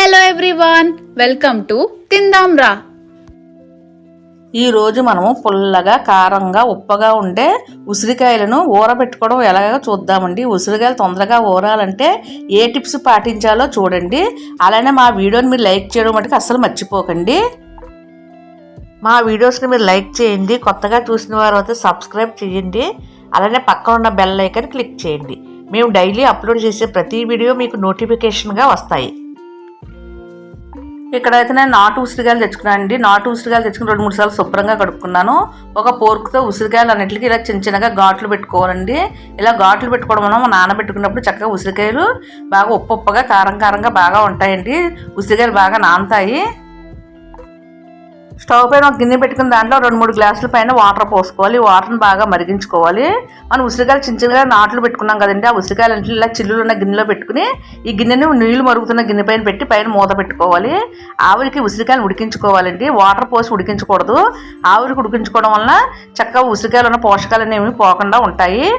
Hello everyone welcome to తిందాం రా మనము పుల్లగా కారంగా ఉప్పగా ఉండే ఉసిరికాయలను ఊరబెట్టుకోవడం ఎలాగో చూద్దామండి. ఉసిరికాయలు తొందరగా ఊరాలంటే ఏ టిప్స్ పాటించాలో చూడండి. అలానే మా వీడియోని మీరు లైక్ చేయడం మటుకు అస్సలు మర్చిపోకండి. మా వీడియోస్ని మీరు లైక్ చేయండి. కొత్తగా చూసిన వారు అయితే సబ్స్క్రైబ్ చేయండి. అలానే పక్కన ఉన్న బెల్ ఐకన్ క్లిక్ చేయండి. మేము డైలీ అప్లోడ్ చేసే ప్రతి వీడియో మీకు నోటిఫికేషన్గా వస్తాయి. ఇక్కడైతే నేను నాటు ఉసిరికాయలు తెచ్చుకున్నాను అండి నాటు ఉసిరికాయలు తెచ్చుకుని రెండు మూడు సార్లు శుభ్రంగా కడుక్కున్నాను. ఒక పోర్క్తో ఉసిరికాయలు అన్నిటికీ ఇలా చిన్న చిన్నగా ఘాట్లు పెట్టుకోవాలండి. ఇలా ఘాట్లు పెట్టుకోవడం వల్ల మనం నానబెట్టుకున్నప్పుడు చక్కగా ఉసిరికాయలు బాగా ఉప్పు ఉప్పగా కారం కారంగా బాగా ఉంటాయండి. ఉసిరికాయలు బాగా నానతాయి. స్టవ్ పైన ఒక గిన్నె పెట్టుకుని దాంట్లో రెండు మూడు గ్లాసుల పైన వాటర్ పోసుకోవాలి. వాటర్ని బాగా మరిగించుకోవాలి. మనం ఉసిరికాయలు చిన్న చిన్నగా నాట్లు పెట్టుకున్నాం కదండి. ఆ ఉసిరికాయలు అంటే ఇలా చిల్లులు ఉన్న గిన్నెలో పెట్టుకుని ఈ గిన్నెని నీళ్ళు మరుగుతున్న గిన్నె పైన పెట్టి పైన మూత పెట్టుకోవాలి. ఆవిరికి ఉసిరికాయలు ఉడికించుకోవాలండి. వాటర్ పోసి ఉడికించకూడదు. ఆవిరికి ఉడికించుకోవడం వలన చక్కగా ఉసిరికాయలు ఉన్న పోషకాలు అనేవి పోకుండా ఉంటాయి.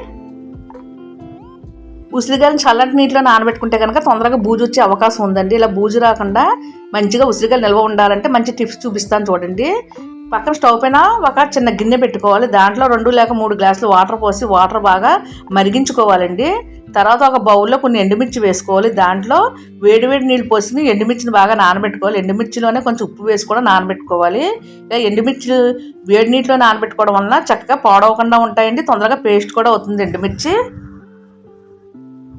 ఉసిరికాయలను చల్లటి నీటిలో నానబెట్టుకుంటే కనుక తొందరగా బూజు వచ్చే అవకాశం ఉందండి. ఇలా బూజు రాకుండా మంచిగా ఉసిరికాయలు నిల్వ ఉండాలంటే మంచి టిప్స్ చూపిస్తాను చూడండి. పక్కన స్టవ్ పైన ఒక చిన్న గిన్నె పెట్టుకోవాలి. దాంట్లో రెండు లేక మూడు గ్లాసులు వాటర్ పోసి వాటర్ బాగా మరిగించుకోవాలండి. తర్వాత ఒక బౌల్లో కొన్ని ఎండుమిర్చి వేసుకోవాలి. దాంట్లో వేడివేడి నీళ్ళు పోసి ఎండుమిర్చిని బాగా నానబెట్టుకోవాలి. ఎండుమిర్చిలోనే కొంచెం ఉప్పు వేసి కూడా నానబెట్టుకోవాలి. ఇలా ఎండుమిర్చి వేడి నీటిలో నానబెట్టుకోవడం వలన చక్కగా పాడవకుండా ఉంటాయండి. తొందరగా పేస్ట్ కూడా అవుతుంది ఎండుమిర్చి.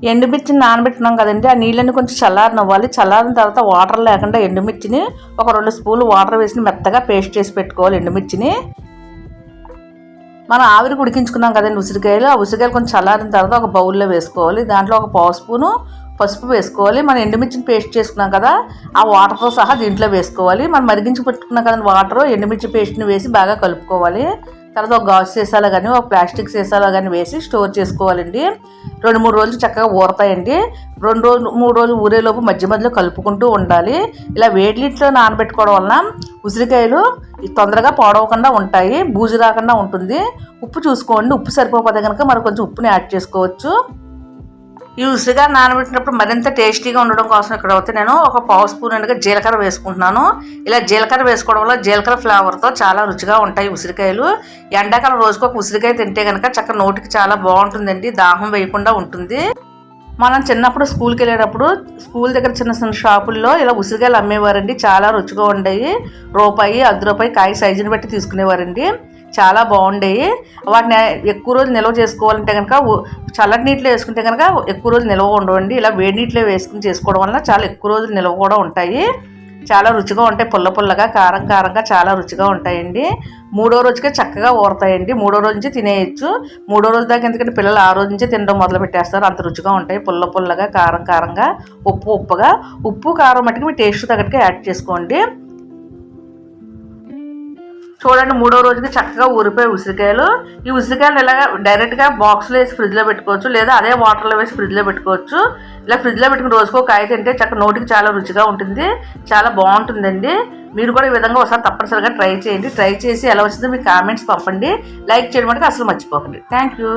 ఎండుమిర్చిని నానబెట్టినాం కదండి ఆ నీళ్ళని కొంచెం చల్లారనివ్వాలి చల్లారిన తర్వాత వాటర్ లేకుండా ఎండుమిర్చిని ఒక రెండు స్పూన్లు వాటర్ వేసి మెత్తగా పేస్ట్ చేసి పెట్టుకోవాలి ఎండుమిర్చిని. మనం ఆవిరి ఉడికించుకున్నాం కదండి ఉసిరికాయలు. ఆ ఉసిరికాయలు కొంచెం చల్లారిన తర్వాత ఒక బౌల్లో వేసుకోవాలి. దాంట్లో ఒక పావు స్పూను పసుపు వేసుకోవాలి. మనం ఎండుమిర్చిని పేస్ట్ చేసుకున్నాం కదా ఆ వాటర్తో సహా దీంట్లో వేసుకోవాలి. మనం మరిగించి పెట్టుకున్నాం కదండి వాటర్ ఎండుమిర్చి పేస్ట్ని వేసి బాగా కలుపుకోవాలి. తర్వాత ఒక గాజు సీసాలో కానీ ఒక ప్లాస్టిక్ సీసాలో కానీ వేసి స్టోర్ చేసుకోవాలండి. రెండు మూడు రోజులు చక్కగా ఊరతాయండి. రెండు రోజులు మూడు రోజులు ఊరేలోపు మధ్య మధ్యలో కలుపుకుంటూ ఉండాలి. ఇలా వేడి నానబెట్టుకోవడం వలన ఉసిరికాయలు తొందరగా పాడవకుండా ఉంటాయి బూజు రాకుండా ఉంటుంది. ఉప్పు చూసుకోండి. ఉప్పు సరిపోతే కనుక మరి కొంచెం ఉప్పుని యాడ్ చేసుకోవచ్చు. ఈ ఉసిరిగా నానబెట్టినప్పుడు మరింత టేస్టీగా ఉండడం కోసం ఇక్కడ అయితే నేను ఒక పావు స్పూన్ అనగా జీలకర్ర వేసుకుంటున్నాను. ఇలా జీలకర్ర వేసుకోవడం వల్ల జీలకర్ర ఫ్లేవర్తో చాలా రుచిగా ఉంటాయి ఉసిరికాయలు. ఎండాకాలం రోజుకు ఒక ఉసిరికాయ తింటే కనుక చక్క నోటికి చాలా బాగుంటుందండి దాహం వేయకుండా ఉంటుంది. మనం చిన్నప్పుడు స్కూల్కి వెళ్ళేటప్పుడు స్కూల్ దగ్గర చిన్న చిన్న షాపుల్లో ఇలా ఉసిరికాయలు అమ్మేవారండి చాలా రుచిగా ఉండేవి. రూపాయి అర్ధ రూపాయి కాయ సైజుని బట్టి తీసుకునేవారండి. చాలా బాగుండేవి వాటిని ఎక్కువ రోజులు నిల్వ చేసుకోవాలంటే కనుక చల్లటి నీటిలో వేసుకుంటే కనుక ఎక్కువ రోజులు నిల్వ ఉండవండి. ఇలా వేడి నీటిలో వేసుకుని చేసుకోవడం వలన చాలా ఎక్కువ రోజులు నిల్వ కూడా ఉంటాయి. చాలా రుచిగా ఉంటాయి. పుల్ల పుల్లగా కారం కారంగా చాలా రుచిగా ఉంటాయండి. మూడో రోజుకే చక్కగా ఊరతాయండి. మూడో రోజు నుంచి తినేయచ్చు. మూడో రోజు దాకా ఎందుకంటే పిల్లలు ఆ రోజు నుంచి తినడం మొదలు పెట్టేస్తారు. అంత రుచిగా ఉంటాయి. పుల్ల పుల్లగా కారం కారంగా ఉప్పు ఉప్పుగా. ఉప్పు కారం మట్టుకు మీ టేస్ట్ తగ్గట్టుగా యాడ్ చేసుకోండి. చూడండి మూడో రోజుకి చక్కగా ఊరిపోయి ఉసిరికాయలు. ఈ ఉసిరికాయలు ఇలాగ డైరెక్ట్గా బాక్స్లో వేసి ఫ్రిడ్జ్లో పెట్టుకోవచ్చు లేదా అదే వాటర్లో వేసి ఫ్రిడ్జ్లో పెట్టుకోవచ్చు. ఇలా ఫ్రిడ్జ్లో పెట్టుకుని రోజుకో కాయ తింటే చక్క నోటికి చాలా రుచిగా ఉంటుంది చాలా బాగుంటుందండి. మీరు కూడా ఈ విధంగా ఒకసారి తప్పనిసరిగా ట్రై చేయండి. ట్రై చేసి ఎలా వచ్చిందో మీ కామెంట్స్ పంపండి. లైక్ చేయడం అంటే అసలు మర్చిపోకండి. Thank you